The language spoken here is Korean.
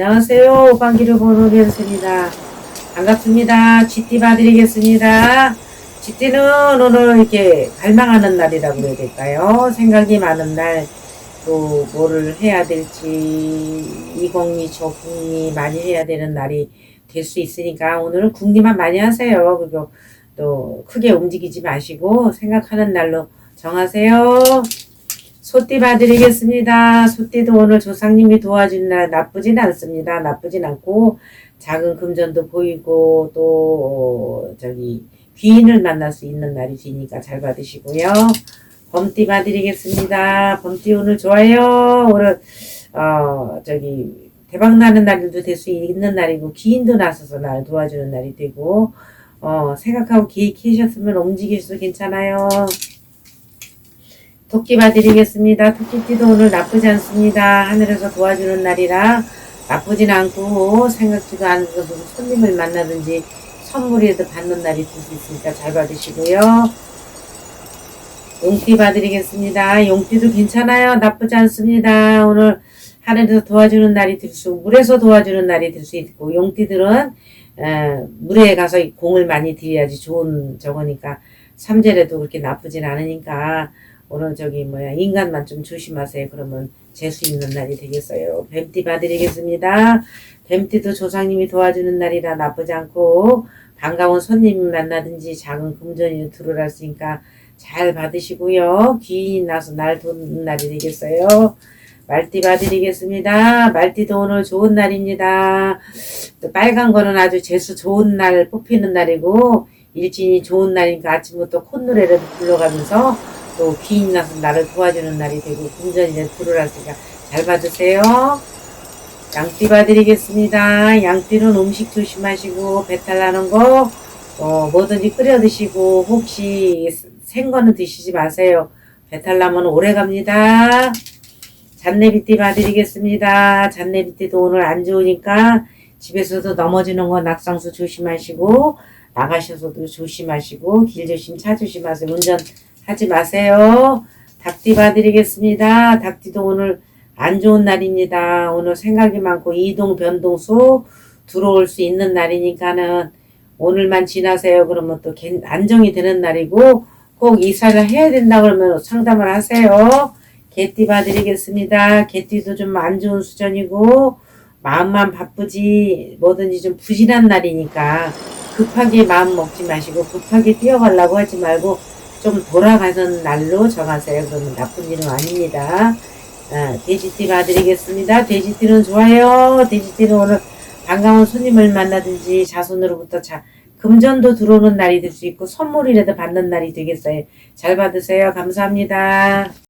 안녕하세요. 오방기를 보는 변수입니다. 반갑습니다. GT 봐드리겠습니다. GT는 오늘 이렇게 갈망하는 날이라고 해야 될까요? 생각이 많은 날, 또 뭐를 해야 될지, 이공리, 저공리 많이 해야 되는 날이 될 수 있으니까 오늘은 궁리만 많이 하세요. 그리고 또 크게 움직이지 마시고 생각하는 날로 정하세요. 소띠 봐드리겠습니다. 소띠도 오늘 조상님이 도와준 날 나쁘진 않습니다. 나쁘진 않고 작은 금전도 보이고 또 저기 귀인을 만날 수 있는 날이시니까 잘 받으시고요. 범띠 봐드리겠습니다. 범띠 오늘 좋아요. 오늘 어 저기 대박 나는 날도 될 수 있는 날이고 귀인도 나서서 날 도와주는 날이 되고 어 생각하고 계획하셨으면 움직일 수 괜찮아요. 토끼 봐드리겠습니다. 토끼띠도 오늘 나쁘지 않습니다. 하늘에서 도와주는 날이라 나쁘진 않고 생각지도 않은 곳에서 손님을 만나든지 선물이라도 받는 날이 될 수 있으니까 잘 받으시고요. 용띠 봐드리겠습니다. 용띠도 괜찮아요. 나쁘지 않습니다. 오늘 하늘에서 도와주는 날이 될 수, 물에서 도와주는 날이 될 수 있고, 용띠들은 에, 물에 가서 공을 많이 들여야지 좋은 저거니까 삼재래도 그렇게 나쁘진 않으니까 오늘 저기 뭐야 인간만 좀 조심하세요. 그러면 재수 있는 날이 되겠어요. 뱀띠 봐드리겠습니다. 뱀띠도 조상님이 도와주는 날이라 나쁘지 않고 반가운 손님 만나든지 작은 금전이 들어올 수 있으니까 잘 받으시고요. 귀인이 나서 날 도는 날이 되겠어요. 말띠 봐드리겠습니다. 말띠도 오늘 좋은 날입니다. 또 빨간 거는 아주 재수 좋은 날 뽑히는 날이고 일진이 좋은 날이니까 아침부터 콧노래를 불러가면서 또 귀인 나서 나를 도와주는 날이 되고 금전이 들어왔으니까 잘 받으세요. 양띠 봐드리겠습니다. 양띠는 음식 조심하시고 배탈 나는 거 어, 뭐든지 끓여 드시고 혹시 생거는 드시지 마세요. 배탈 나면 오래 갑니다. 잔내비띠 봐드리겠습니다. 잔내비띠도 오늘 안 좋으니까 집에서도 넘어지는 거 낙상수 조심하시고 나가셔서도 조심하시고 길 조심 차 조심하세요. 운전 하지 마세요. 닭띠 봐드리겠습니다. 닭띠도 오늘 안 좋은 날입니다. 오늘 생각이 많고 이동 변동수 들어올 수 있는 날이니까는 오늘만 지나세요. 그러면 또 괜- 안정이 되는 날이고 꼭 이사를 해야 된다 그러면 상담을 하세요. 개띠 봐드리겠습니다. 개띠도 좀 안 좋은 수준이고 마음만 바쁘지 뭐든지 좀 부진한 날이니까 급하게 마음 먹지 마시고 급하게 뛰어가려고 하지 말고 좀 돌아가는 날로 정하세요. 그러면 나쁜 일은 아닙니다. 아, 돼지띠 봐드리겠습니다. 돼지띠는 좋아요. 돼지띠는 오늘 반가운 손님을 만나든지 자손으로부터 자, 금전도 들어오는 날이 될 수 있고 선물이라도 받는 날이 되겠어요. 잘 받으세요. 감사합니다.